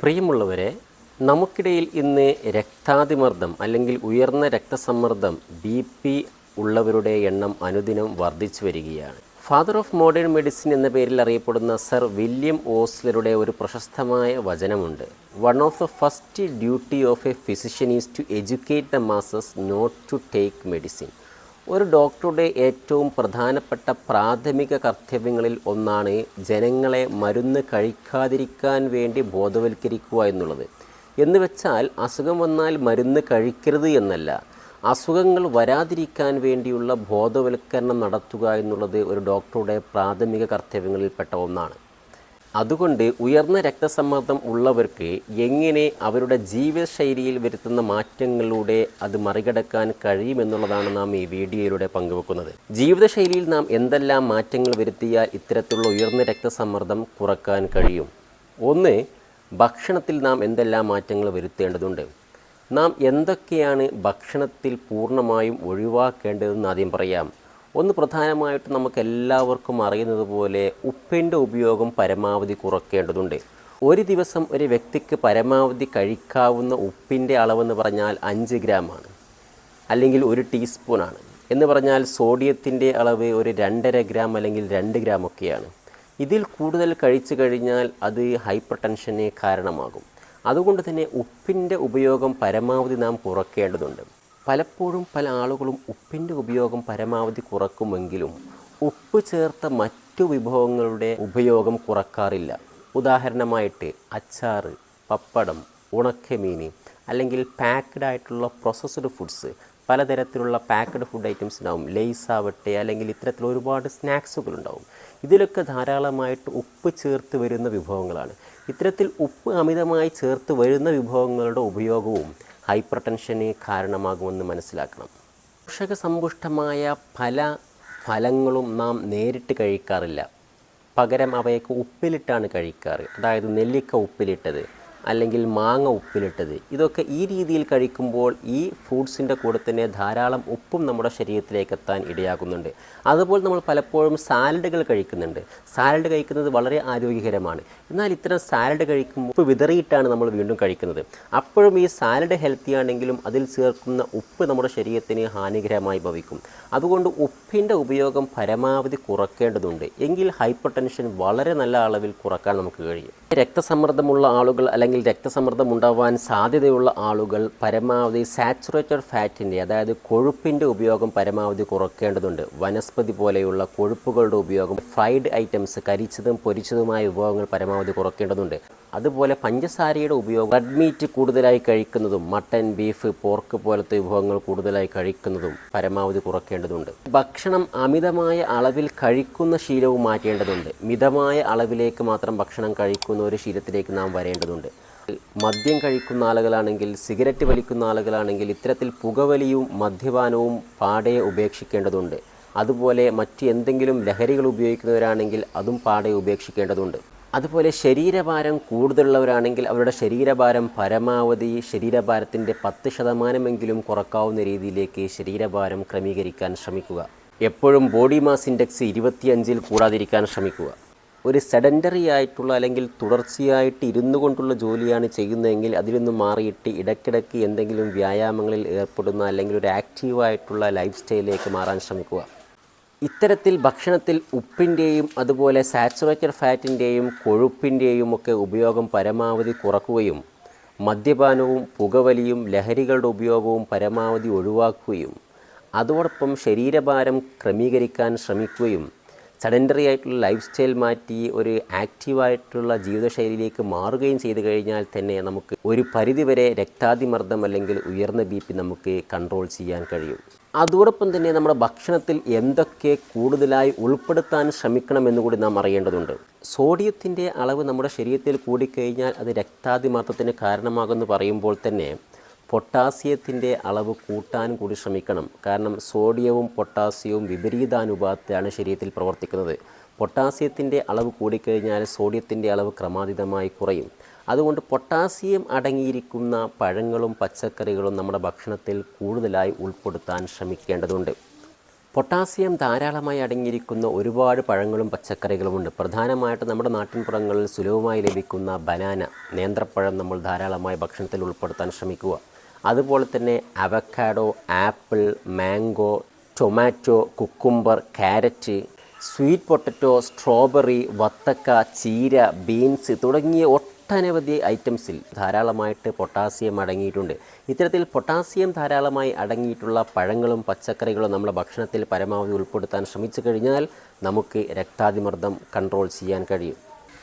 പ്രിയമുള്ളവരെ നമുക്കിടയിൽ ഇന്ന് രക്താതിമർദ്ദം അല്ലെങ്കിൽ ഉയർന്ന രക്തസമ്മർദ്ദം ബി പി ഉള്ളവരുടെ എണ്ണം അനുദിനം വർദ്ധിച്ചു വരികയാണ്. ഫാദർ ഓഫ് മോഡേൺ മെഡിസിൻ എന്ന പേരിൽ അറിയപ്പെടുന്ന സർ വില്യം ഓസ്ലറുടെ ഒരു പ്രശസ്തമായ വചനമുണ്ട്. One of the first duty of a physician is to educate the masses not to take medicine ഒരു ഡോക്ടറുടെ ഏറ്റവും പ്രധാനപ്പെട്ട പ്രാഥമിക കർത്തവ്യങ്ങളിൽ ഒന്നാണ് ജനങ്ങളെ മരുന്ന് കഴിക്കാതിരിക്കാൻ വേണ്ടി ബോധവൽക്കരിക്കുക എന്നുള്ളത്. എന്ന് വെച്ചാൽ അസുഖം വന്നാൽ മരുന്ന് കഴിക്കരുത് എന്നല്ല. അസുഖങ്ങൾ വരാതിരിക്കാൻ വേണ്ടിയുള്ള ബോധവൽക്കരണം നടത്തുക എന്നുള്ളത് ഒരു ഡോക്ടറുടെ പ്രാഥമിക കർത്തവ്യങ്ങളിൽപ്പെട്ട ഒന്നാണ്. അതുകൊണ്ട് ഉയർന്ന രക്തസമ്മർദ്ദം ഉള്ളവർക്ക് എങ്ങനെ അവരുടെ ജീവിതശൈലിയിൽ വരുത്തുന്ന മാറ്റങ്ങളിലൂടെ അത് മറികടക്കാൻ കഴിയുമെന്നുള്ളതാണ് നാം ഈ വീഡിയോയിലൂടെ പങ്കുവെക്കുന്നത്. ജീവിതശൈലിയിൽ നാം എന്തെല്ലാം മാറ്റങ്ങൾ വരുത്തിയാൽ ഇത്തരത്തിലുള്ള ഉയർന്ന രക്തസമ്മർദ്ദം കുറയ്ക്കാൻ കഴിയും? ഒന്ന് ഭക്ഷണത്തിൽ നാം എന്തെല്ലാം മാറ്റങ്ങൾ വരുത്തേണ്ടതുണ്ട്? നാം എന്തൊക്കെയാണ് ഭക്ഷണത്തിൽ പൂർണമായും ഒഴിവാക്കേണ്ടതെന്ന് ആദ്യം പറയാം. ഒന്ന് പ്രധാനമായിട്ട് നമുക്ക് എല്ലാവർക്കും അറിയുന്നത് പോലെ ഉപ്പിന്റെ ഉപയോഗം പരമാവധി കുറയ്ക്കേണ്ടതുണ്ട് ഒരു ദിവസം ഒരു വ്യക്തിക്ക് പരമാവധി കഴിക്കാവുന്ന ഉപ്പിന്റെ അളവെന്ന് പറഞ്ഞാൽ അഞ്ച് ഗ്രാമാണ് അല്ലെങ്കിൽ ഒരു ടീസ്പൂണാണ് എന്ന് പറഞ്ഞാൽ സോഡിയത്തിന്റെ അളവ് ഒരു രണ്ടര ഗ്രാം അല്ലെങ്കിൽ രണ്ട് ഗ്രാം ഒക്കെയാണ്. ഇതിൽ കൂടുതൽ കഴിച്ചു കഴിഞ്ഞാൽ അത് ഹൈപ്പർ ടെൻഷന് കാരണമാകും. അതുകൊണ്ട് തന്നെ ഉപ്പിന്റെ ഉപയോഗം പരമാവധി നാം കുറയ്ക്കേണ്ടതുണ്ട് പലപ്പോഴും പല ആളുകളും ഉപ്പിന്റെ ഉപയോഗം പരമാവധി കുറക്കുമെങ്കിലും ഉപ്പ് ചേർത്ത മറ്റു വിഭവങ്ങളുടെ ഉപയോഗം കുറക്കാറില്ല. ഉദാഹരണമായിട്ട് അച്ചാറ് പപ്പടം ഉണക്കമീൻ അല്ലെങ്കിൽ പാക്ക്ഡ് ആയിട്ടുള്ള പ്രോസസ്ഡ് ഫുഡ്സ് പലതരത്തിലുള്ള പാക്ക്ഡ് ഫുഡ് ഐറ്റംസ് ഉണ്ടാവും. ലേസ് ആവട്ടെ അല്ലെങ്കിൽ ഇത്തരത്തിൽ ഒരുപാട് സ്നാക്സുകൾ ഉണ്ടാവും. ഇതിലൊക്കെ ധാരാളമായിട്ട് ഉപ്പ് ചേർത്ത് വരുന്ന വിഭവങ്ങളാണ്. ഇത്തരത്തിൽ ഉപ്പ് അമിതമായി ചേർത്ത് വരുന്ന വിഭവങ്ങളുടെ ഉപയോഗവും ഹൈപ്പർ ടെൻഷന് കാരണമാകുമെന്ന് മനസ്സിലാക്കണം. പോഷക സമ്പുഷ്ടമായ പല ഫലങ്ങളും നാം നേരിട്ട് കഴിക്കാറില്ല. പകരം അവയൊക്കെ ഉപ്പിലിട്ടാണ് കഴിക്കാറ്. അതായത് നെല്ലിക്ക ഉപ്പിലിട്ടത്. അല്ലെങ്കിൽ മാങ്ങ ഉപ്പിലിട്ടത്. ഇതൊക്കെ ഈ രീതിയിൽ കഴിക്കുമ്പോൾ ഈ ഫ്രൂട്ട്സിന്റെ കൂടെ തന്നെ ധാരാളം ഉപ്പും നമ്മുടെ ശരീരത്തിലേക്ക് എത്താൻ ഇടയാകുന്നുണ്ട് അതുപോലെ നമ്മൾ പലപ്പോഴും സാലഡുകൾ കഴിക്കുന്നുണ്ട്. സാലഡ് കഴിക്കുന്നത് വളരെ ആരോഗ്യകരമാണ്. എന്നാൽ ഇത്തരം സാലഡ് കഴിക്കുമ്പോൾ ഉപ്പ് വിതറിയിട്ടാണ് നമ്മൾ വീണ്ടും കഴിക്കുന്നത്. അപ്പോഴും ഈ സാലഡ് ഹെൽത്തി ആണെങ്കിലും അതിൽ ചേർക്കുന്ന ഉപ്പ് നമ്മുടെ ശരീരത്തിന് ഹാനികരമായി ഭവിക്കും. അതുകൊണ്ട് ഉപ്പിന്റെ ഉപയോഗം പരമാവധി കുറക്കേണ്ടതുണ്ട്. എങ്കിൽ ഹൈപ്പർ വളരെ നല്ല അളവിൽ കുറയ്ക്കാൻ നമുക്ക് കഴിയും. രക്തസമ്മർദ്ദമുള്ള ആളുകൾ അല്ലെങ്കിൽ രക്തസമ്മർദ്ദം ഉണ്ടാവാൻ സാധ്യതയുള്ള ആളുകൾ പരമാവധി സാച്ചുറേറ്റഡ് ഫാറ്റിന്റെ അതായത് കൊഴുപ്പിന്റെ ഉപയോഗം പരമാവധി കുറയ്ക്കേണ്ടതുണ്ട് വനസ്പതി പോലെയുള്ള കൊഴുപ്പുകളുടെ ഉപയോഗം ഫ്രൈഡ് ഐറ്റംസ് കരിച്ചതും പൊരിച്ചതുമായ വിഭവങ്ങൾ പരമാവധി കുറയ്ക്കേണ്ടതുണ്ട് അതുപോലെ പഞ്ചസാരയുടെ ഉപയോഗം റെഡ് മീറ്റ് കൂടുതലായി കഴിക്കുന്നതും മട്ടൻ ബീഫ് പോർക്ക് പോലത്തെ വിഭവങ്ങൾ കൂടുതലായി കഴിക്കുന്നതും പരമാവധി കുറയ്ക്കേണ്ടതുണ്ട് ഭക്ഷണം അമിതമായ അളവിൽ കഴിക്കുന്ന ശീലവും മാറ്റേണ്ടതുണ്ട്. മിതമായ അളവിലേക്ക് മാത്രം ഭക്ഷണം കഴിക്കുന്ന ഒരു ശീലത്തിലേക്ക് നാം വരേണ്ടതുണ്ട്. മദ്യം കഴിക്കുന്ന ആളുകളാണെങ്കിൽ സിഗരറ്റ് വലിക്കുന്ന ആളുകളാണെങ്കിൽ ഇത്തരത്തിൽ പുകവലിയും മദ്യപാനവും പാടെ ഉപേക്ഷിക്കേണ്ടതുണ്ട്. അതുപോലെ മറ്റ് എന്തെങ്കിലും ലഹരികൾ ഉപയോഗിക്കുന്നവരാണെങ്കിൽ അതും പാടെ ഉപേക്ഷിക്കേണ്ടതുണ്ട്. അതുപോലെ ശരീരഭാരം കൂടുതലുള്ളവരാണെങ്കിൽ അവരുടെ ശരീരഭാരം പരമാവധി ശരീരഭാരത്തിന്റെ പത്ത് ശതമാനമെങ്കിലും കുറക്കാവുന്ന രീതിയിലേക്ക് ശരീരഭാരം ക്രമീകരിക്കാൻ ശ്രമിക്കുക. എപ്പോഴും ബോഡി മാസ് ഇൻഡെക്സ് ഇരുപത്തിയഞ്ചിൽ കൂടാതിരിക്കാൻ ശ്രമിക്കുക. ഒരു സെഡന്ററി ആയിട്ടുള്ള അല്ലെങ്കിൽ തുടർച്ചയായിട്ട് ഇരുന്നു കൊണ്ടുള്ള ജോലിയാണ് ചെയ്യുന്നതെങ്കിൽ അതിൽ നിന്നും മാറിയിട്ട് ഇടയ്ക്കിടയ്ക്ക് എന്തെങ്കിലും വ്യായാമങ്ങളിൽ ഏർപ്പെടുന്ന അല്ലെങ്കിൽ ഒരു ആക്റ്റീവായിട്ടുള്ള ലൈഫ് സ്റ്റൈലിലേക്ക് മാറാൻ ശ്രമിക്കുക. ഇത്തരത്തിൽ ഭക്ഷണത്തിൽ ഉപ്പിന്റെയും അതുപോലെ സാച്ചുറേറ്റഡ് ഫാറ്റിന്റെയും കൊഴുപ്പിന്റെയും ഒക്കെ ഉപയോഗം പരമാവധി കുറക്കുകയും മദ്യപാനവും പുകവലിയും ലഹരികളുടെ ഉപയോഗവും പരമാവധി ഒഴിവാക്കുകയും അതോടൊപ്പം ശരീരഭാരം ക്രമീകരിക്കാൻ ശ്രമിക്കുകയും സഡൻഡറി ആയിട്ടുള്ള ലൈഫ് സ്റ്റൈൽ മാറ്റി ഒരു ആക്റ്റീവായിട്ടുള്ള ജീവിതശൈലിയിലേക്ക് മാറുകയും ചെയ്തു കഴിഞ്ഞാൽ തന്നെ നമുക്ക് ഒരു പരിധിവരെ രക്താതിമർദ്ദം അല്ലെങ്കിൽ ഉയർന്ന ബി നമുക്ക് കൺട്രോൾ ചെയ്യാൻ കഴിയും. അതോടൊപ്പം തന്നെ നമ്മുടെ ഭക്ഷണത്തിൽ എന്തൊക്കെ കൂടുതലായി ഉൾപ്പെടുത്താൻ ശ്രമിക്കണമെന്ന് കൂടി നാം അറിയേണ്ടതുണ്ട്. സോഡിയത്തിന്റെ അളവ് നമ്മുടെ ശരീരത്തിൽ കൂടിക്കഴിഞ്ഞാൽ അത് രക്താതിമർദ്ദത്തിന് കാരണമാകുമെന്ന് പറയുമ്പോൾ തന്നെ പൊട്ടാസ്യത്തിന്റെ അളവ് കൂട്ടാൻ കൂടി ശ്രമിക്കണം. കാരണം സോഡിയവും പൊട്ടാസ്യവും വിപരീതാനുപാതത്തിലാണ് ശരീരത്തിൽ പ്രവർത്തിക്കുന്നത്. പൊട്ടാസ്യത്തിന്റെ അളവ് കൂടിക്കഴിഞ്ഞാൽ സോഡിയത്തിന്റെ അളവ് ക്രമാതീതമായി കുറയും. അതുകൊണ്ട് പൊട്ടാസ്യം അടങ്ങിയിരിക്കുന്ന പഴങ്ങളും പച്ചക്കറികളും നമ്മുടെ ഭക്ഷണത്തിൽ കൂടുതലായി ഉൾപ്പെടുത്താൻ ശ്രമിക്കേണ്ടതുണ്ട്. പൊട്ടാസ്യം ധാരാളമായി അടങ്ങിയിരിക്കുന്ന ഒരുപാട് പഴങ്ങളും പച്ചക്കറികളുമുണ്ട്. പ്രധാനമായിട്ട് നമ്മുടെ നാട്ടിൻപുറങ്ങളിൽ സുലഭമായി ലഭിക്കുന്ന ബനാന നേന്ത്രപ്പഴം നമ്മൾ ധാരാളമായി ഭക്ഷണത്തിൽ ഉൾപ്പെടുത്താൻ ശ്രമിക്കുക. അതുപോലെ തന്നെ avocado apple mango tomato cucumber carrot sweet potato strawberry വത്തക്ക ചീര ബീൻസ് തുടങ്ങിയ ഒട്ടനവധി ഐറ്റംസിൽ ധാരാളമായിട്ട് പൊട്ടാസ്യം അടങ്ങിയിട്ടുണ്ട്. ഇത്തരത്തിൽ പൊട്ടാസ്യം ധാരാളമായി അടങ്ങിയിട്ടുള്ള പഴങ്ങളും പച്ചക്കറികളും നമ്മുടെ ഭക്ഷണത്തിൽ പരമാവധി ഉൾപ്പെടുത്താൻ ശ്രമിച്ചു കഴിഞ്ഞാൽ നമുക്ക് രക്താതിമർദ്ദം കൺട്രോൾ ചെയ്യാൻ കഴിയും.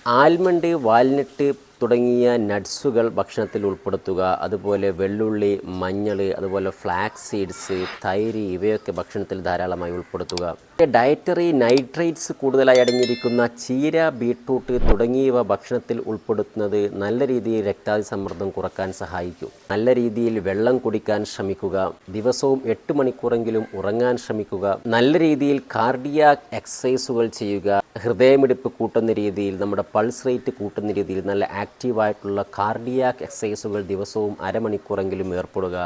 ആൽമണ്ട് വാൽനട്ട് തുടങ്ങിയ നട്ട്സുകൾ ഭക്ഷണത്തിൽ ഉൾപ്പെടുത്തുക. അതുപോലെ വെള്ളുള്ളി മഞ്ഞൾ അതുപോലെ ഫ്ലാക്സ് സീഡ്സ് തൈര് ഇവയൊക്കെ ഭക്ഷണത്തിൽ ധാരാളമായി ഉൾപ്പെടുത്തുക. ഡയറ്ററി നൈട്രേറ്റ്സ് കൂടുതലായി അടങ്ങിയിരിക്കുന്ന ചീര ബീട്രൂട്ട് തുടങ്ങിയവ ഭക്ഷണത്തിൽ ഉൾപ്പെടുത്തുന്നത് നല്ല രീതിയിൽ രക്താതി സമ്മർദ്ദം കുറയ്ക്കാൻ സഹായിക്കും. നല്ല രീതിയിൽ വെള്ളം കുടിക്കാൻ ശ്രമിക്കുക. ദിവസവും എട്ട് മണിക്കൂറെങ്കിലും ഉറങ്ങാൻ ശ്രമിക്കുക. നല്ല രീതിയിൽ കാർഡിയാക് എക്സസൈസുകൾ ചെയ്യുക. ഹൃദയമിടിപ്പ് കൂട്ടുന്ന രീതിയിൽ നമ്മുടെ പൾസ് റേറ്റ് കൂട്ടുന്ന രീതിയിൽ നല്ല ആക്റ്റീവായിട്ടുള്ള കാർഡിയാക് എക്സസൈസുകൾ ദിവസവും അരമണിക്കൂറെങ്കിലും ഏർപ്പെടുക.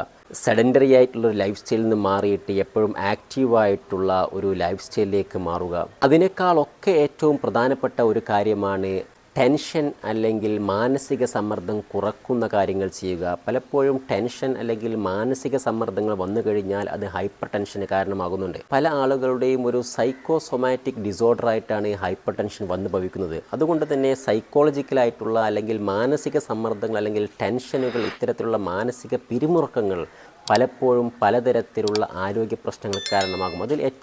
സെഡൻഡറി ആയിട്ടുള്ള ഒരു ലൈഫ് സ്റ്റൈലിൽ നിന്ന് മാറിയിട്ട് എപ്പോഴും ആക്റ്റീവായിട്ടുള്ള ഒരു ലൈഫ് സ്റ്റൈലിലേക്ക് മാറുക. അതിനേക്കാളൊക്കെ ഏറ്റവും പ്രധാനപ്പെട്ട ഒരു കാര്യമാണ് ടെൻഷൻ അല്ലെങ്കിൽ മാനസിക സമ്മർദ്ദം കുറക്കുന്ന കാര്യങ്ങൾ ചെയ്യുക. പലപ്പോഴും ടെൻഷൻ അല്ലെങ്കിൽ മാനസിക സമ്മർദ്ദങ്ങൾ വന്നു കഴിഞ്ഞാൽ അത് ഹൈപ്പർ ടെൻഷന് കാരണമാകുന്നുണ്ട്. പല ആളുകളുടെയും ഒരു സൈക്കോസൊമാറ്റിക് ഡിസോർഡർ ആയിട്ടാണ് ഈ ഹൈപ്പർ ടെൻഷൻ വന്നു ഭവിക്കുന്നത്. അതുകൊണ്ട് തന്നെ സൈക്കോളജിക്കലായിട്ടുള്ള അല്ലെങ്കിൽ മാനസിക സമ്മർദ്ദങ്ങൾ അല്ലെങ്കിൽ ടെൻഷനുകൾ ഇത്തരത്തിലുള്ള മാനസിക പിരിമുറുക്കങ്ങൾ പലപ്പോഴും പലതരത്തിലുള്ള ആരോഗ്യ പ്രശ്നങ്ങൾക്ക് കാരണമാകും. അതിൽ ഏറ്റവും